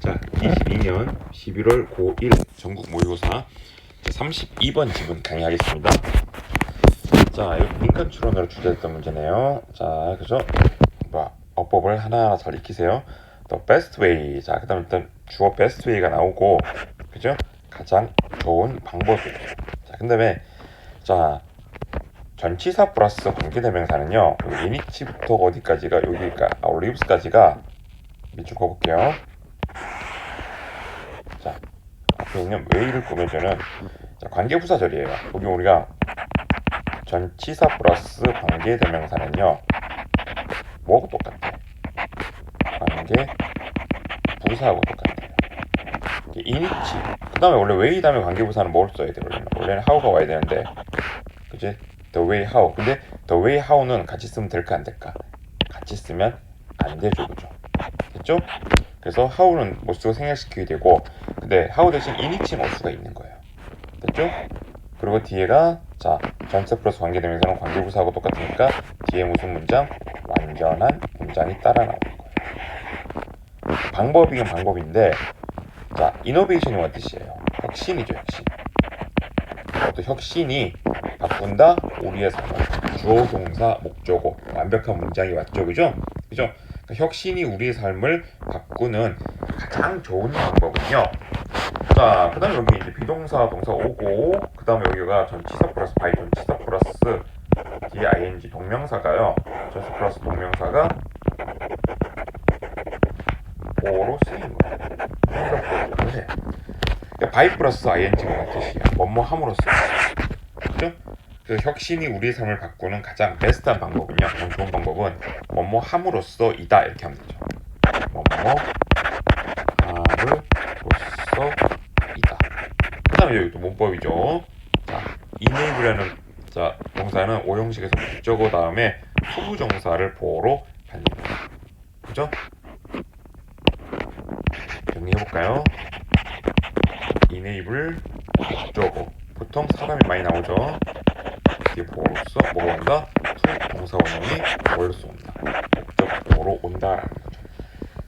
자, 22년 11월 고1 전국 모의고사 32번 지문 강의하겠습니다. 자, 여기 민간 추론으로 주제했던 문제네요. 자, 그죠? 뭐, 어법을 하나하나 잘 익히세요. The best way. 자, 그 다음 일단 주어 best way가 나오고, 그죠? 가장 좋은 방법이에요. 자, 그 다음에, 자, 전치사 플러스 관계대명사는요, 여기 이니치부터 어디까지가, 여기가, 아, 올리브스까지가, 밑줄 그어볼게요. 웨이를 꾸며주는 자, 관계부사절이에요. 여기 우리가 전치사 플러스 관계대명사는요, 뭐하고 똑같아? 관계 부사하고 똑같아요. 이니치. 그 다음에 원래 웨이 다음에 관계부사는 뭘 써야 돼? 원래는 원래는 how가 와야 되는데, 그지? The way how. 근데 the way how는 같이 쓰면 될까 안 될까? 같이 쓰면 안 되죠, 그죠? 됐죠? 그래서 how는 못 쓰고 생략시키게 되고, 근데 how 대신 이니치는 올 수가 있는 거예요. 됐죠? 그리고 뒤에가 자 전체 플러스 관계대명사는 관계부사하고 똑같으니까 뒤에 무슨 문장? 완전한 문장이 따라 나오는 거예요. 방법이긴 방법인데 자 이노베이션이 뭔 뜻이에요? 혁신이죠 혁신. 어떤 혁신이 바꾼다 우리의 삶을 주어 동사 목적어 완벽한 문장이 맞죠 그죠? 그죠? 그러니까 혁신이 우리의 삶을 바꾸는 가장 좋은 방법은요. 자, 그 다음에 여기 이제 비동사 동사 오고, 그 다음에 여기가 전치사 플러스 바이 전치사 플러스 뒤에 ing 동명사가요. 전치사 플러스 동명사가 오로 쓰인 거예요. 그래서 그러니까 바이 플러스 ing가 뭔 뜻이야? 뭐뭐 함으로써. 그죠? 그래서 혁신이 우리의 삶을 바꾸는 가장 베스트한 방법은요. 좋은 방법은 뭐뭐 함으로써 이다 이렇게 하면 되죠. 뭐뭐 문법이죠. 자, enable라는 자, 동사는 오형식에서 목적어 다음에 후부정사를 보어로 받는다. 그죠? 정리해볼까요? enable 목적어 보통 사람이 많이 나오죠. 이게 보어로서 뭐가 온다? 투 동사 원형이 뭘로써 온다. 목적어로 온다라는 거죠.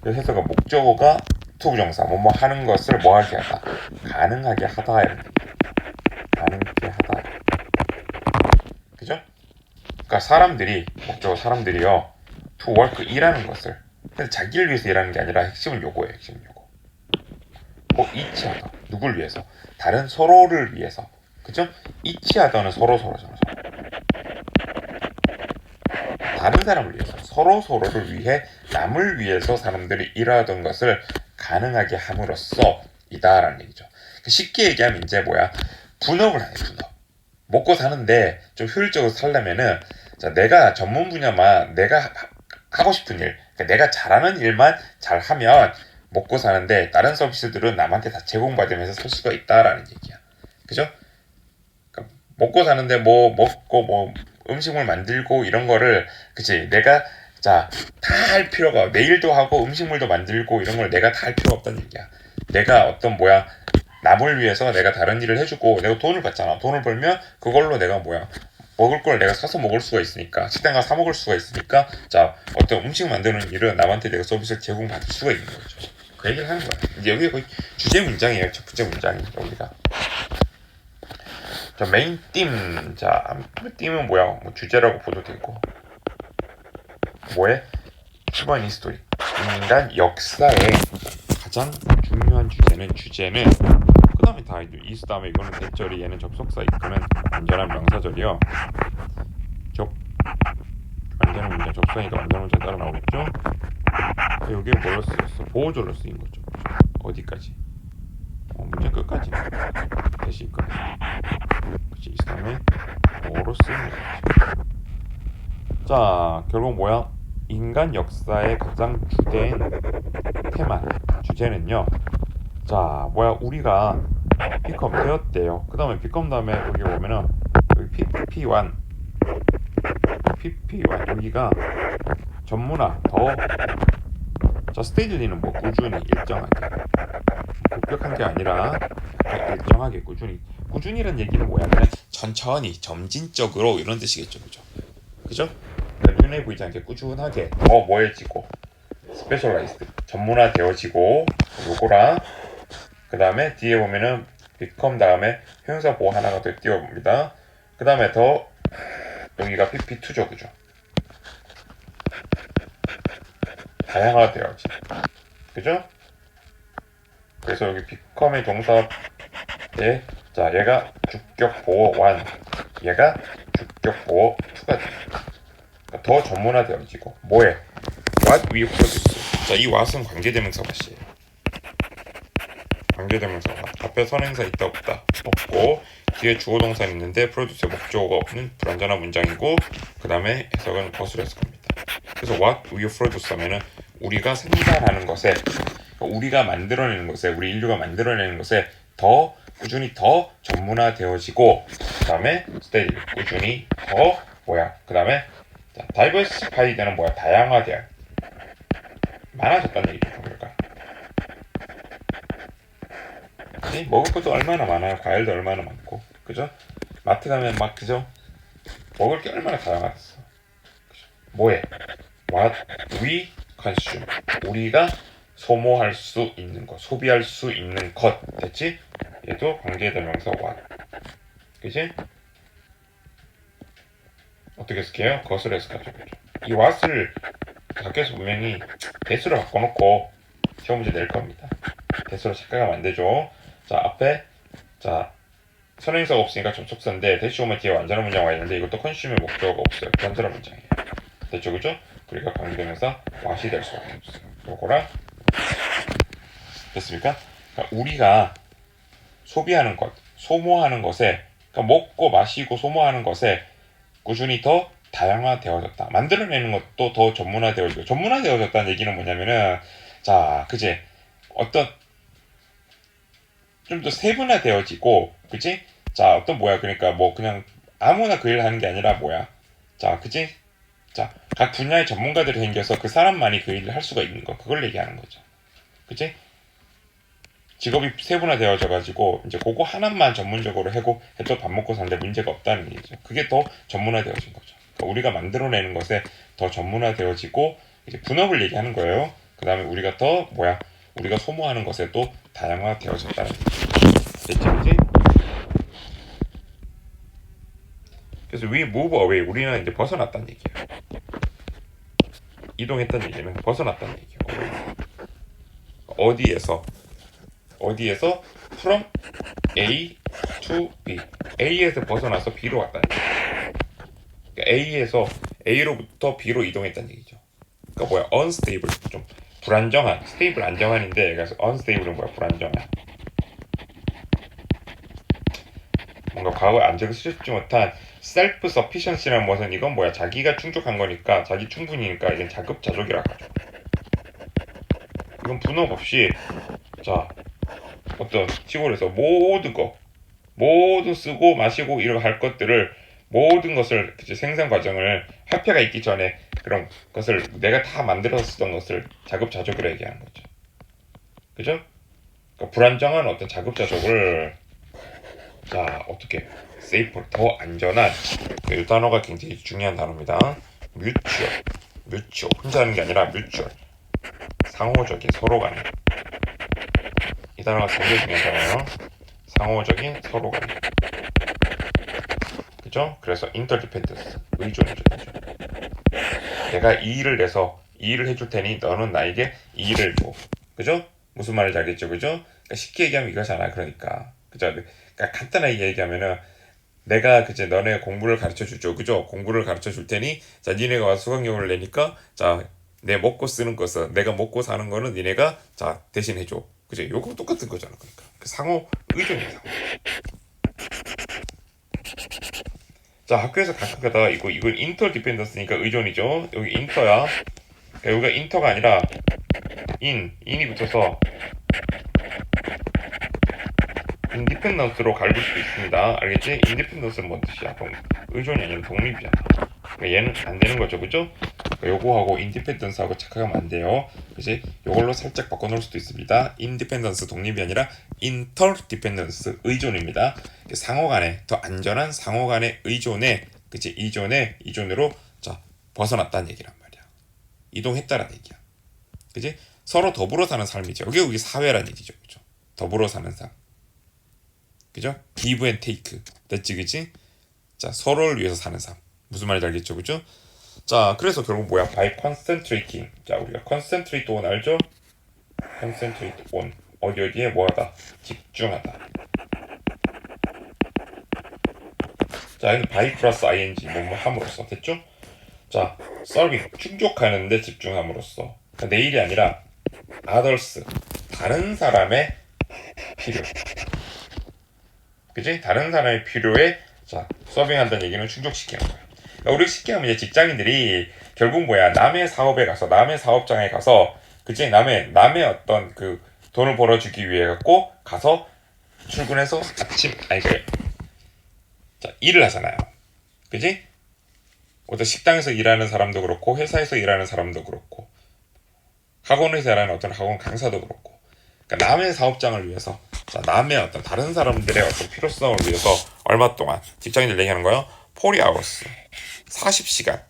그래서 해석은 목적어가 투부정사 뭐뭐 하는 것을 뭐 하게 하다 가능하게 하다 이런 얘기. 가능하게 하다 그죠? 그러니까 사람들이 목적어 사람들이요 to work 일하는 것을 근데 자기를 위해서 일하는 게 아니라 핵심은 요거예요 핵심 요거 뭐 이치하다 누굴 위해서 다른 서로를 위해서 그죠? 이치하다는 서로 서로잖아 서로. 다른 사람을 위해서 서로 서로를 위해 남을 위해서 사람들이 일하던 것을 가능하게 함으로써 이다라는 얘기죠. 쉽게 얘기하면 이제 뭐야 분업을 하네 분업. 먹고 사는데 좀 효율적으로 살려면은 자, 내가 전문 분야만 내가 하- 하고 싶은 일, 그러니까 내가 잘하는 일만 잘하면 먹고 사는데 다른 서비스들은 남한테 다 제공받으면서 살 수가 있다라는 얘기야. 그죠? 그러니까 먹고 사는데 뭐 먹고 뭐 음식물 만들고 이런 거를 그치 내가 자 다 할 필요가 내일도 하고 음식물도 만들고 이런 걸 내가 다 할 필요 없다는 얘기야. 내가 어떤 뭐야 남을 위해서 내가 다른 일을 해주고 내가 돈을 받잖아. 돈을 벌면 그걸로 내가 뭐야 먹을 걸 내가 사서 먹을 수가 있으니까 식당 가서 사 먹을 수가 있으니까 자 어떤 음식 만드는 일은 남한테 내가 서비스를 제공받을 수가 있는 거죠. 그 얘기를 하는 거야. 이제 여기 거의 주제 문장이에요. 첫 번째 문장이 여기가. 자 메인 띵. 자 띵은 뭐야? 뭐 주제라고 보도 되고 뭐에 휴먼 히스토리 인간 역사의 가장 중요한 주제는 주제는 그 다음에 다 이제 이수 다음에 이거는 대절이 얘는 접속사 이거는 완전한 명사절이요. 접 완전한 문장 접속이니까 완전한 문장 따라 나오겠죠? 여기에 뭘로 쓰였어? 보호절로 쓰인 거죠. 어디까지? 어, 문장 끝까지. 대시까지. 그치 이 다음에 뭐로 쓰인 거지? 자 결국 뭐야? 인간 역사의 가장 주된 테마 주제는요. 자 뭐야? 우리가 픽업 되었대요. 그 다음에 픽업 다음에 여기 보면은 여기 PP1 PP1 여기가 전문화 더자 스테이지는 뭐 꾸준히 일정하게 급격한 게 아니라 일정하게 꾸준히 꾸준히란 얘기는 뭐야 그냥 천천히 점진적으로 이런 뜻이겠죠 그죠 그죠? 눈에 보이지 않게 꾸준하게 더 뭐해지고 스페셜라이즈드 전문화 되어지고 요거랑 그 다음에 뒤에 보면은 become 다음에 형용사 보호 하나가 더 띄워봅니다. 그 다음에 더 여기가 pp2죠, 그죠? 다양화 되어지, 그죠? 그래서 여기 become의 동사에 자 얘가 주격 보호 1, 얘가 주격 보호 2가 됩니다. 그러니까 더 전문화되어지고 뭐에 what we produce. 자, 이 what은 관계대명사 what이에요. What. 앞에 선행사 있다 없다 없고 뒤에 주어 동사 있는데 프로듀스의 목적어가 없는 불완전한 문장이고 그 다음에 해석은 거슬려서 갑니다. 그래서 what we produce 하면은 우리가 생산하는 것에 그러니까 우리가 만들어내는 것에 우리 인류가 만들어내는 것에 더 꾸준히 더 전문화되어지고 그 다음에 steady 꾸준히 더 뭐야 그 다음에 다이버시파이드는 뭐야 다양화되어 많아졌다는 얘기죠 그러니까 이 먹을 것도 얼마나 많아요. 과일도 얼마나 많고. 그죠? 마트 가면 막 그죠? 먹을 게 얼마나 다양하겠어? 뭐에 what we consume. 우리가 소모할 수 있는 것 소비할 수 있는 것. 됐지? 얘도 관계대명사 what. 그지? 어떻게 쓸게요? 거슬에서 가져보죠? 이 what을 밖에서 분명히 대수로 바꿔놓고 시험 문제 낼 겁니다. 대수로 착각하면 안 되죠 자 앞에 자 선행사가 없으니까 접속사인데 대시 오면 뒤에 완전한 문장 와 있는데 이것도 컨슈머의 목적어가 없어요 완전한 문장이에요 됐죠 그죠? 그러니까 관계대명사 what이 될 수밖에 없어요 요거랑 됐습니까? 그러니까 우리가 소비하는 것, 소모하는 것에 그러니까 먹고 마시고 소모하는 것에 꾸준히 더 다양화되어졌다. 만들어내는 것도 더 전문화되어지고 전문화되어졌다는 얘기는 뭐냐면은 자, 그지? 어떤 좀 더 세분화되어지고, 그지? 자, 어떤 뭐야? 그러니까 뭐 그냥 아무나 그 일을 하는 게 아니라 뭐야? 자, 그지? 자, 각 분야의 전문가들이 생겨서 그 사람만이 그 일을 할 수가 있는 거. 그걸 얘기하는 거죠. 그지? 직업이 세분화되어져 가지고 이제 그거 하나만 전문적으로 해고 해도 밥 먹고 사는데 문제가 없다는 얘기죠. 그게 더 전문화되어진 거죠. 그러니까 우리가 만들어내는 것에 더 전문화되어지고 이제 분업을 얘기하는 거예요. 그 다음에 우리가 더 뭐야? 우리가 소모하는 것에 또 다양화되어졌다는 얘기죠. 됐지? 그래서 we move away 우리는 이제 벗어났다는 얘기예요. 이동했다는 얘기는 벗어났다는 얘기예요. 어디에서 어디에서 from A to B A에서 벗어나서 B로 갔다는 얘기예요. 그러니까 A에서 A로부터 B로 이동했다는 얘기죠. 그러니까 뭐야 unstable 좀 불안정한 stable 안정한인데 그래서 unstable은 뭐야? 불안정한. 뭔가 과거에 안정을 수집지 못한 self sufficiency라는 것은 이건 뭐야? 자기가 충족한 거니까 자기 충분이니까 이건 자급자족이라고. 하죠. 이건 분업 없이 자 어떤 시골에서 모든 거 모든 쓰고 마시고 이런 할 것들을 모든 것을 그치, 생산 과정을 화폐가 있기 전에 그런 것을 내가 다 만들어서 쓰던 것을 자급자족으로 얘기하는 거죠. 그죠? 그러니까 불안정한 어떤 자급자족을 자 어떻게 세이프 더 안전한 이 단어가 굉장히 중요한 단어입니다. 뮤추얼 뮤추얼 혼자 하는 게 아니라 뮤추얼 상호적인 서로 간에 이 단어가 굉장히 중요한 단어예요. 상호적인 서로 간에 그죠? 그래서 인터디펜던스 의존해줘 되죠. 내가 이 일을 내서 이 일을 해줄 테니 너는 나에게 이 일을 줘. 그죠? 무슨 말인지 알겠죠? 그죠? 그러니까 쉽게 얘기하면 이거잖아. 그러니까 그죠? 그러니까 간단하게 얘기하면은 내가 그제 너네 공부를 가르쳐 주죠. 그죠? 공부를 가르쳐 줄 테니 자 니네가 와서 수강료를 내니까 자 내 먹고 쓰는 것은 내가 먹고 사는 거는 니네가 자 대신 해 줘. 그죠? 요거 똑같은 거잖아. 그러니까 그 상호 의존이야. 상호. 자 학교에서 가끔 가다가 이거 이건 인터 디펜던스니까 의존이죠. 여기 인터야. 그러니까 여기가 인터가 아니라 인 인이 붙어서 인디펜던스로 갈릴 수도 있습니다. 알겠지? 인디펜던스는 뭔 뜻이야? 동, 의존이 아니라 독립이잖아. 그러니까 얘는 안 되는 거죠, 그죠? 요거하고 인디펜던스하고 착각하면 안 돼요. 그지? 요걸로 살짝 바꿔놓을 수도 있습니다. 인디펜던스 독립이 아니라 인터디펜던스 의존입니다. 상호 간에 더 안전한 상호 간의 의존에 그치 이존에 이존으로 자 벗어났다는 얘기란 말이야. 이동했다라는 얘기야. 그지? 서로 더불어 사는 삶이죠. 이게 우리 사회란 얘기죠. 그죠? 더불어 사는 삶. 그죠? give and take. 됐지, 그지? 자, 서로를 위해서 사는 삶. 무슨 말인지 알겠죠, 그죠? 자, 그래서 결국 뭐야? by concentrating. 자, 우리가 concentrate on 알죠? concentrate on. 어디 어디에 뭐하다? 집중하다. 자, 여기 by 플러스 ing 뭐뭐 함으로써 됐죠? 자, serving 충족하는데 집중함으로써 그러니까 내 일이 아니라 others 다른 사람의 필요. 그지? 다른 사람의 필요에 자 서빙한다는 얘기는 충족시키는 거야. 그러니까 우리 쉽게 하면 이제 직장인들이 결국 뭐야 남의 사업에 가서 남의 사업장에 가서 그지? 남의 남의 어떤 그 돈을 벌어주기 위해 갖고 가서 출근해서 아침 아니 그 자, 일을 하잖아요. 그지? 어떤 식당에서 일하는 사람도 그렇고 회사에서 일하는 사람도 그렇고 학원에서 일하는 어떤 학원 강사도 그렇고 그러니까 남의 사업장을 위해서 자, 남의 어떤 다른 사람들의 어떤 필요성을 위해서 얼마 동안 직장인들 얘기하는 거요 40 hours. 40시간.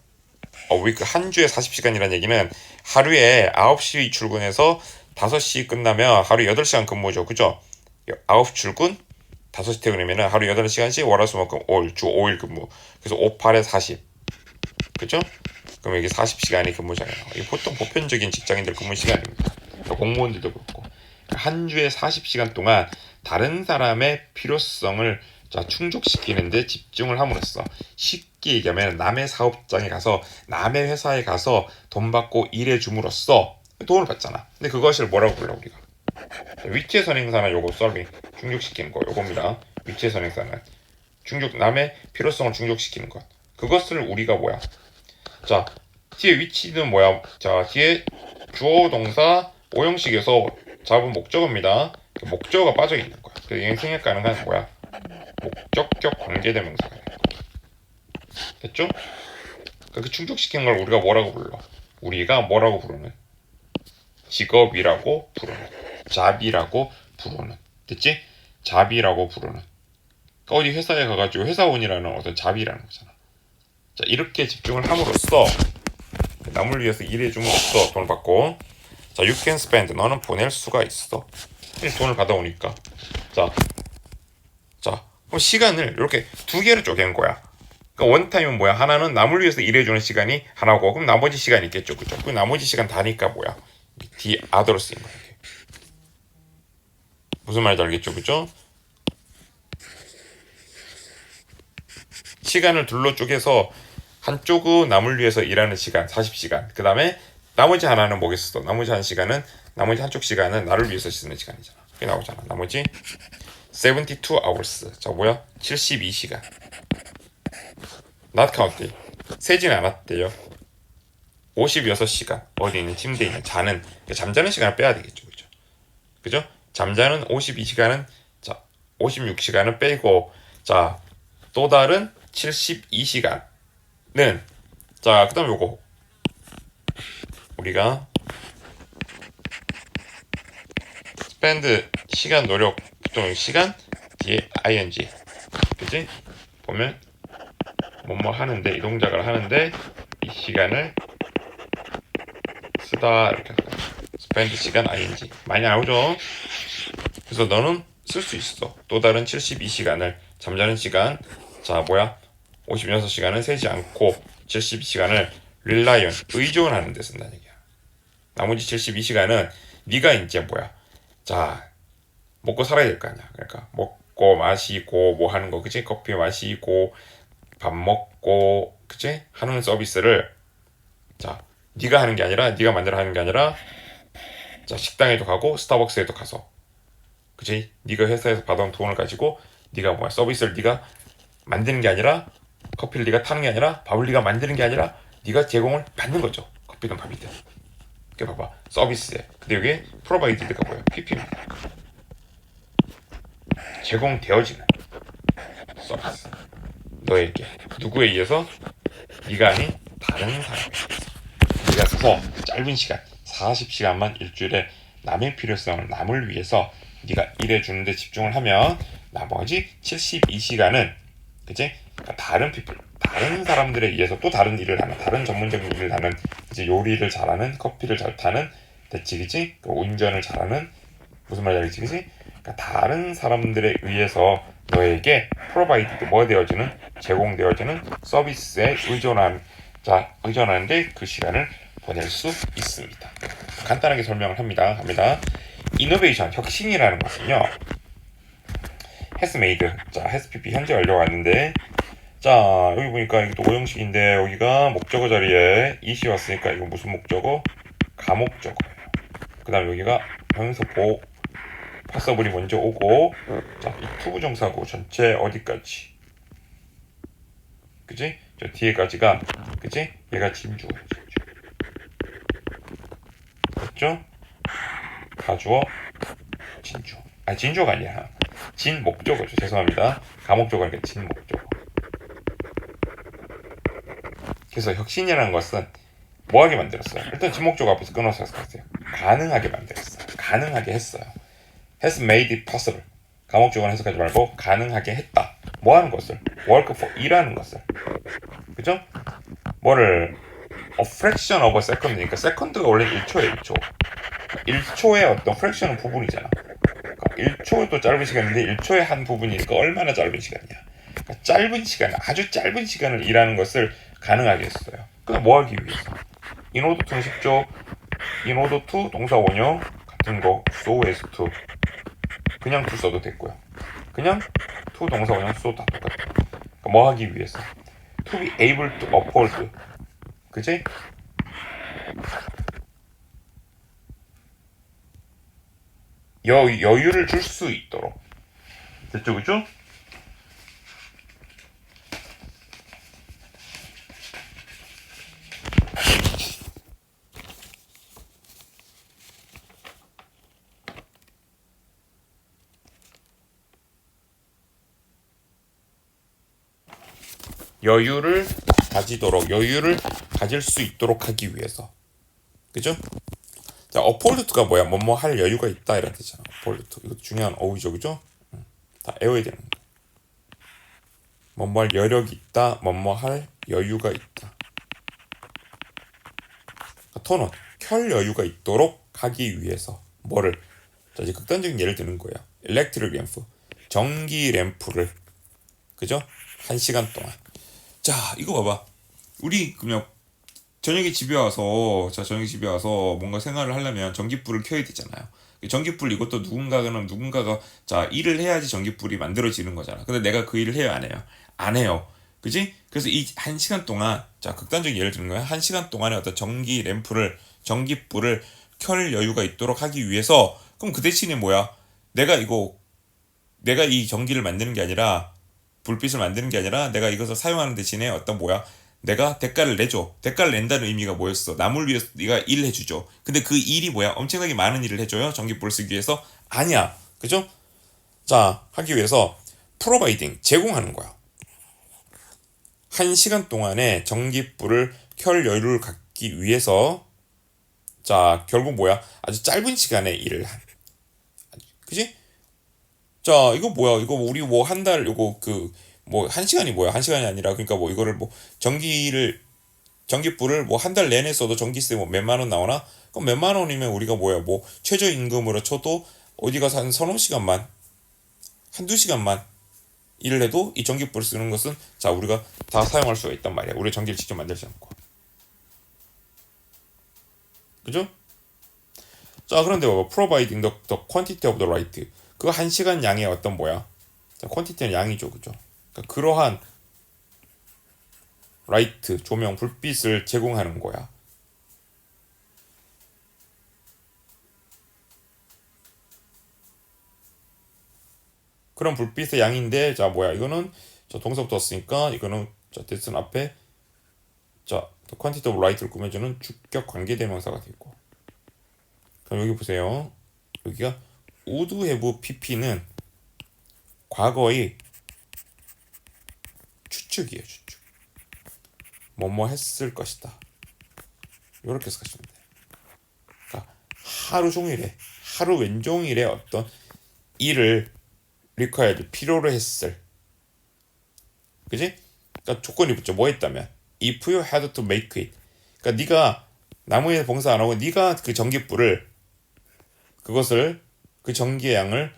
어, 위크 한 주에 40시간이라는 얘기는 하루에 9시 출근해서 5시 끝나면 하루 8시간 근무죠. 그죠? 9시 출근 5시 퇴근이면 하루 8시간씩 월화수목금 5일 주 5일 근무. 그래서 5, 8에 40 그죠? 그럼 여기 40시간이 근무잖아요. 이 보통 보편적인 직장인들 근무 시간입니다. 그러니까 공무원들도 그렇고. 한 주에 40시간 동안 다른 사람의 필요성을 자, 충족시키는데 집중을 함으로써 쉽게 얘기하면 남의 사업장에 가서 남의 회사에 가서 돈 받고 일해 줌으로써 돈을 받잖아. 근데 그것을 뭐라고 불러 우리가? 위치의 선행사는 요거 서빙 충족시키는 거 요겁니다. 위치의 선행사는 충족 남의 필요성을 충족시키는 것. 그것을 우리가 뭐야? 자, 뒤에 위치는 뭐야? 자, 뒤에 주어 동사 오형식에서 잡은 목적어입니다. 그 목적어가 빠져 있는 거야. 그래서 생략 가능한 뭐야? 목적격 관계대명사가 되는 거야. 됐죠? 그렇게 충족시키는 걸 우리가 뭐라고 불러? 우리가 뭐라고 부르는? 직업이라고 부르는. 잡이라고 부르는. 됐지? 잡이라고 부르는. 그러니까 어디 회사에 가가지고 회사원이라는 어떤 잡이라는 거잖아. 자, 이렇게 집중을 함으로써 남을 위해서 일해줌으로써 돈을 받고 자, you can spend 너는 보낼 수가 있어. 돈을 받아오니까 자, 자, 시간을 이렇게 두 개로 쪼갠 거야. 그러니까 원타임은 뭐야? 하나는 남을 위해서 일해주는 시간이 하나고 그럼 나머지 시간이 있겠죠, 그죠? 그 나머지 시간 다니까 뭐야? 디 아더러스인 거야. 이게. 무슨 말인지 알겠죠, 그죠? 시간을 둘로 쪼개서 한쪽은 남을 위해서 일하는 시간 40시간 그 다음에 나머지 하나는 뭐겠어 나머지 한 시간은 나머지 한쪽 시간은 나를 위해서 쓰는 시간이잖아 그게 나오잖아 나머지 72 hours. 자 뭐야? 72시간. Not counted 세진 않았대요. 56시간. 어디 있는 침대에 있는 자는. 잠자는 시간을 빼야 되겠죠 그죠? 그죠? 잠자는 52시간은 자 56시간을 빼고 자 또 다른 72시간 는 자, 그 다음 요거. 우리가 spend 시간 노력 또는 시간 뒤에 ing 그지? 보면 뭐뭐 하는데 이 동작을 하는데 이 시간을 쓰다 이렇게 spend 시간 ing 많이 나오죠? 그래서 너는 쓸 수 있어 또 다른 72시간을 잠자는 시간 자 뭐야 56시간은 세지 않고 72시간을 릴라이언 의존하는 데 쓴다는 얘기야. 나머지 72시간은 네가 이제 뭐야? 자 먹고 살아야 될 거 아니야. 그러니까 먹고 마시고 뭐 하는 거 그치? 커피 마시고 밥 먹고 그치? 하는 서비스를 자 네가 하는 게 아니라 네가 만들어 하는 게 아니라 자 식당에도 가고 스타벅스에도 가서 그치? 네가 회사에서 받아온 돈을 가지고 네가 뭐야 서비스를 네가 만드는 게 아니라 커피를 네가 타는 게 아니라 밥을 네가 만드는 게 아니라 네가 제공을 받는 거죠. 커피든 밥이든. 이렇게 봐봐. 서비스에. 근데 여기 프로바이드가 뭐야? PP입니다. 제공되어지는 서비스. 너에게 누구에 의해서 네가 아닌 다른 사람에 네가 서서 짧은 시간 40시간만 일주일에 남의 필요성을 남을 위해서 네가 일해주는데 집중을 하면 나머지 72시간은 그치? 그러니까 다른 피플, 다른 사람들에 의해서 또 다른 일을 하는, 다른 전문적인 일을 하는, 이제 요리를 잘하는, 커피를 잘 타는 그지? 그 운전을 잘하는 무슨 알겠지 그지? 그러니까 다른 사람들에 의해서 너에게 프로바이드 뭐 되어지는 제공되어지는 서비스에 의존한 자 의존하는데 그 시간을 보낼 수 있습니다. 간단하게 설명을 합니다. 합니다. 이노베이션 혁신이라는 것은요. made 자 pp 현재 완료가 왔는데 자 여기 보니까 이게 또 오형식인데 여기가 목적어 자리에 이시 왔으니까 이거 무슨 목적어? 가목적어예요. 그 다음 여기가 현서 보 파서블이 먼저 오고 자 이 투부정사고 전체 어디까지 그지? 저 뒤에까지가 그지? 얘가 진주 됐죠? 가주어 진주어 아니 진주어가 아니야 진 목적어죠 죄송합니다 가목적어 니까 진 목적어 그래서 혁신이라는 것은 뭐하게 만들었어요? 일단 진 목적 앞에서 끊어서 했어요. 가능하게 만들었어요. 가능하게 했어요. Has made it possible. 감옥적으로 해석하지 말고 가능하게 했다. 뭐 하는 것을? work for 일하는 것을. 그죠? 뭐를 a fraction of a second니까 second가 원래 1초에 1초. 1초의 어떤 fraction은 부분이잖아. 그러니까 1초도 짧은 시간인데 1초의 한 부분이니까 얼마나 짧은 시간이야. 그러니까 짧은 시간, 아주 짧은 시간을 일하는 것을 가능하게 했어요. 그럼 뭐 하기 위해서? in order to는 쉽죠. in order to 동사 원형 같은 거 so as to 그냥 to 써도 됐고요. 그냥 to 동사 원형 so 다 똑같아요. 그러니까 뭐 하기 위해서? to be able to uphold 그지? 여, 여유를 줄 수 있도록 됐죠 그죠? 여유를 가지도록 여유를 가질 수 있도록 하기 위해서. 그죠? 자 어폴루트가 뭐야? 뭐뭐 할 여유가 있다 이런 뜻이잖아. 어폴루트 이거 중요한 어휘죠 그죠? 응. 다 외워야 되는 거 뭐뭐 할 여력이 있다 뭐뭐 할 여유가 있다. 토는 켤 여유가 있도록 하기 위해서. 뭐를? 자 이제 극단적인 예를 드는 거야 일렉트릭 램프 전기 램프를. 그죠? 한 시간 동안 자 이거 봐봐. 우리 그냥 저녁에 집에 와서 자 저녁에 집에 와서 뭔가 생활을 하려면 전기불을 켜야 되잖아요. 전기불 이것도 누군가는 누군가가 자 일을 해야지 전기불이 만들어지는 거잖아. 근데 내가 그 일을 해요 안 해요? 안 해요. 그지? 그래서 이 한 시간 동안 자 극단적인 예를 드는 거야. 한 시간 동안에 어떤 전기 램프를 전기불을 켤 여유가 있도록 하기 위해서 그럼 그 대신에 뭐야? 내가 이거 내가 이 전기를 만드는 게 아니라 불빛을 만드는 게 아니라 내가 이것을 사용하는 대신에 어떤 뭐야 내가 대가를 내줘. 대가를 낸다는 의미가 뭐였어? 남을 위해서 네가 일을 해주죠. 근데 그 일이 뭐야? 엄청나게 많은 일을 해줘요. 전기불을 쓰기 위해서? 아니야. 그죠? 자 하기 위해서 프로바이딩 제공하는 거야. 한 시간 동안에 전기불을 켤 여유를 갖기 위해서 자 결국 뭐야? 아주 짧은 시간에 일을 한 그지 자 이거 뭐야? 이거 우리 뭐 한 달 이거 그 뭐 한 시간이 뭐야? 한 시간이 아니라 그러니까 뭐 이거를 뭐 전기를 전기불을 뭐 한 달 내내 써도 전기세 뭐 몇만 원 나오나? 그럼 몇만 원이면 우리가 뭐야? 뭐 최저 임금으로 쳐도 어디 가서 한 서너 시간만 한두 시간만 일을 해도 이 전기불을 쓰는 것은 자 우리가 다 사용할 수가 있단 말이야. 우리 전기를 직접 만들지 않고. 그죠? 자 그런데 뭐 providing the, the quantity of the light 그 한 시간 양의 어떤 뭐야? 퀀티티는 양이죠, 그죠? 그러니까 그러한 라이트 조명 불빛을 제공하는 거야. 그런 불빛의 양인데 자 뭐야 이거는 자 동사부터 왔으니까 이거는 자 데스는 앞에 자 퀀티티 오브 라이트를 꾸며주는 주격 관계 대명사가 되고 그럼 여기 보세요 여기가 우드 해부 PP는 과거의 추측이에요, 추측. 뭐뭐 했을 것이다. 이렇게 해석하시면 돼요. 그러니까 하루 종일에, 하루 왼종일에 어떤 일을 리커야지 필요로 했을. 그지? 그러니까 조건이 붙죠. 뭐 했다면? If you had to make it. 그러니까 네가 나무에 봉사 안 하고 네가 그 전기불을 그것을 그 전기의 양을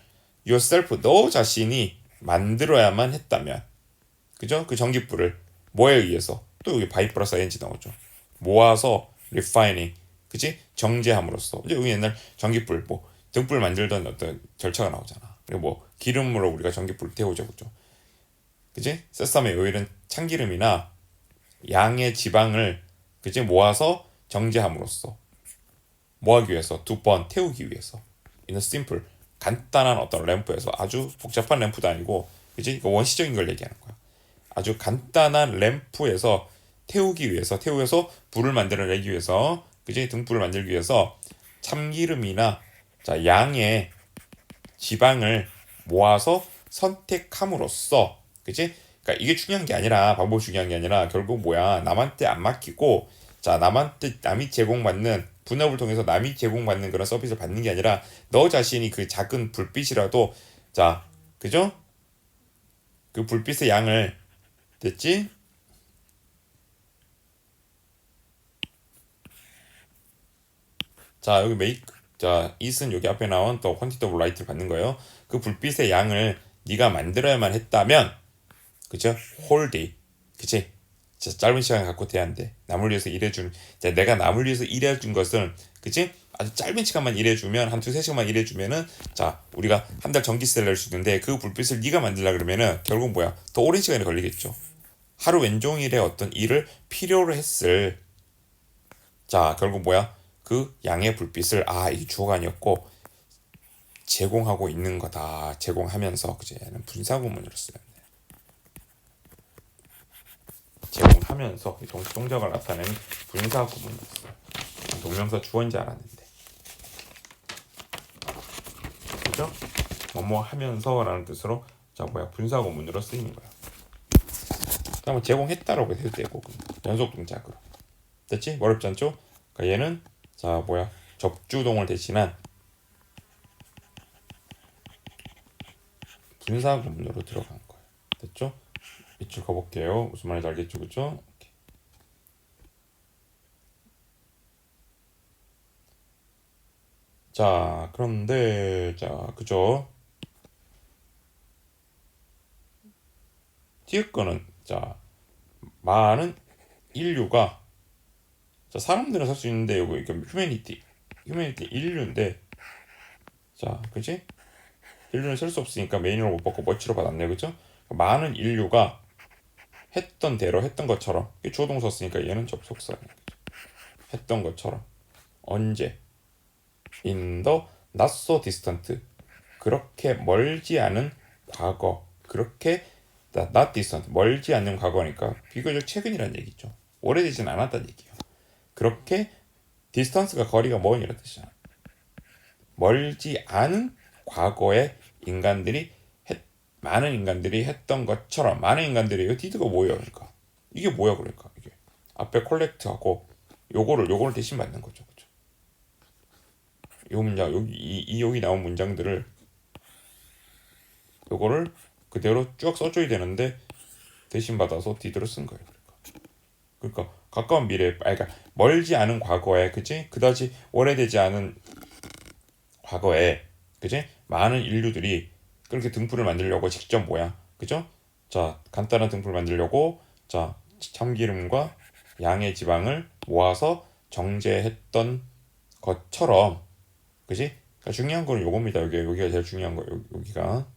yourself 너 자신이 만들어야만 했다면 그죠? 그 전기불을 뭐에 의해서 또 여기 바이 플러스 ing 나오죠. 모아서 refining 그지? 정제함으로써 이제 여기 옛날 전기불 뭐 등불 만들던 어떤 절차가 나오잖아. 그리고 뭐 기름으로 우리가 전기불 태우죠, 그죠? 그지? 세사미 오일은 참기름이나 양의 지방을 그지 모아서 정제함으로써 모하기 위해서 두 번 태우기 위해서 이는 심플 간단한 어떤 램프에서 아주 복잡한 램프도 아니고 그지? 원시적인 걸 얘기하는 거야. 아주 간단한 램프에서 태우기 위해서 태우에서 불을 만들어내기 위해서 그지? 등불을 만들기 위해서 참기름이나 자 양의 지방을 모아서 선택함으로써 그지? 그러니까 이게 중요한 게 아니라 방법이 중요한 게 아니라 결국 뭐야 남한테 안 맡기고 자 남한테 남이 제공받는 분업을 통해서 남이 제공받는 그런 서비스를 받는 게 아니라 너 자신이 그 작은 불빛이라도 자 그죠? 그 불빛의 양을 됐지? 자 여기 메이크 자 이슨 여기 앞에 나온 또 퀀티 더블 라이트를 받는 거예요. 그 불빛의 양을 네가 만들어야만 했다면 그죠? 홀디 그치? 진짜 짧은 시간 갖고 한대. 남을 위해서 일해준 자, 내가 남을 위해서 일해준 것은 그치? 아주 짧은 시간만 일해주면 한 두세 시간만 일해주면은 자 우리가 한 달 전기세를 낼 수 있는데 그 불빛을 네가 만들라 그러면은 결국 뭐야 더 오랜 시간이 걸리겠죠. 하루 왼종일의 어떤 일을 필요로 했을 자 결국 뭐야 그 양의 불빛을 아 이게 주어가 아니었고 제공하고 있는 거다 제공하면서 그제 얘는 분사구문으로 쓰면 돼 제공 하면서 동작을 나타내는 분사 구문이었어요 동명사 주어인 줄 알았는데 그죠? 뭐뭐 하면서라는 뜻으로 자 뭐야 분사 구문으로 쓰이는 거야 그러면 제공했다라고 해도 되고 연속 동작으로 됐지? 어렵지 않죠? 그러니까 얘는 자 뭐야 접주동을 대신한 분사 구문으로 들어간 거예요. 됐죠? 밑줄 가볼게요. 무슨 말인지 알겠죠, 그죠? 오케이. 자 그런데 자 그죠? 뒤에 거는 자 많은 인류가 자 사람들은 살 수 있는데 여기 이게 휴메니티 휴메니티 인류인데 자 그지? 인류는 쓸 수 없으니까 메인으로 못 받고 머치로 받았네 그죠? 많은 인류가 했던 대로 했던 것처럼 주어동사 쓰니까 얘는 접속사네 그죠? 했던 것처럼. 언제 in the not so distant 그렇게 멀지 않은 과거 그렇게 not distant 멀지 않는 과거니까 비교적 최근이라는 얘기죠 오래되진 않았다는 얘기예요 그렇게 디스턴스가 거리가 먼 이런 뜻이잖아. 멀지 않은 과거에 인간들이 했, 많은 인간들이 했던 것처럼 많은 인간들이 이 디드가 뭐예요? 그러니까 이게 뭐야 그러니까 이게 앞에 콜렉트하고 요거를 요거를 대신 받는 거죠? 요 문장 여기 이, 이 여기 나온 문장들을 요거를 그대로 쭉 써줘야 되는데 대신 받아서 디드를 쓴 거예요. 그러니까 그러니까 가까운 미래, 아, 그러니까 멀지 않은 과거에, 그지? 그다지 오래되지 않은 과거에, 그지? 많은 인류들이 그렇게 등불을 만들려고 직접 뭐야, 그죠? 자, 간단한 등불 만들려고, 자, 참기름과 양의 지방을 모아서 정제했던 것처럼, 그지? 그러니까 중요한 거는 요겁니다. 여기 여기가 제일 중요한 거, 여기, 여기가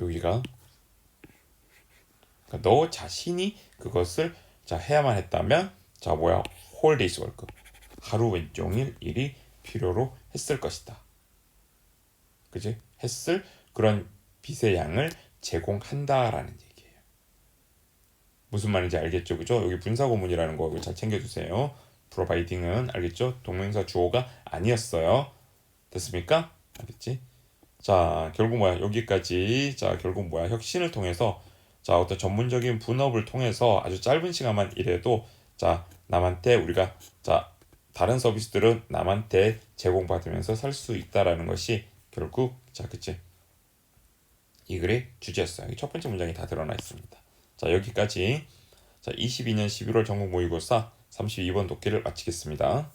여기가 그러니까 너 자신이 그것을 자 해야만 했다면 자 뭐야 홀데이스 월급 하루 왼종일 일이 필요로 했을 것이다. 그지? 했을 그런 빚의 양을 제공한다라는 얘기예요. 무슨 말인지 알겠죠? 그죠? 여기 분사구문이라는 거 이거 잘 챙겨주세요. 프로바이딩은 알겠죠? 동명사 주어가 아니었어요. 됐습니까? 알겠지? 자 결국 뭐야 여기까지 자 결국 뭐야 혁신을 통해서 자 어떤 전문적인 분업을 통해서 아주 짧은 시간만 일해도 자 남한테 우리가 자 다른 서비스들은 남한테 제공받으면서 살 수 있다라는 것이 결국 자 그치 이 글의 주제였어요. 첫 번째 문장이 다 드러나 있습니다. 자 여기까지 자 22년 11월 전국 모의고사 32번 독해를 마치겠습니다.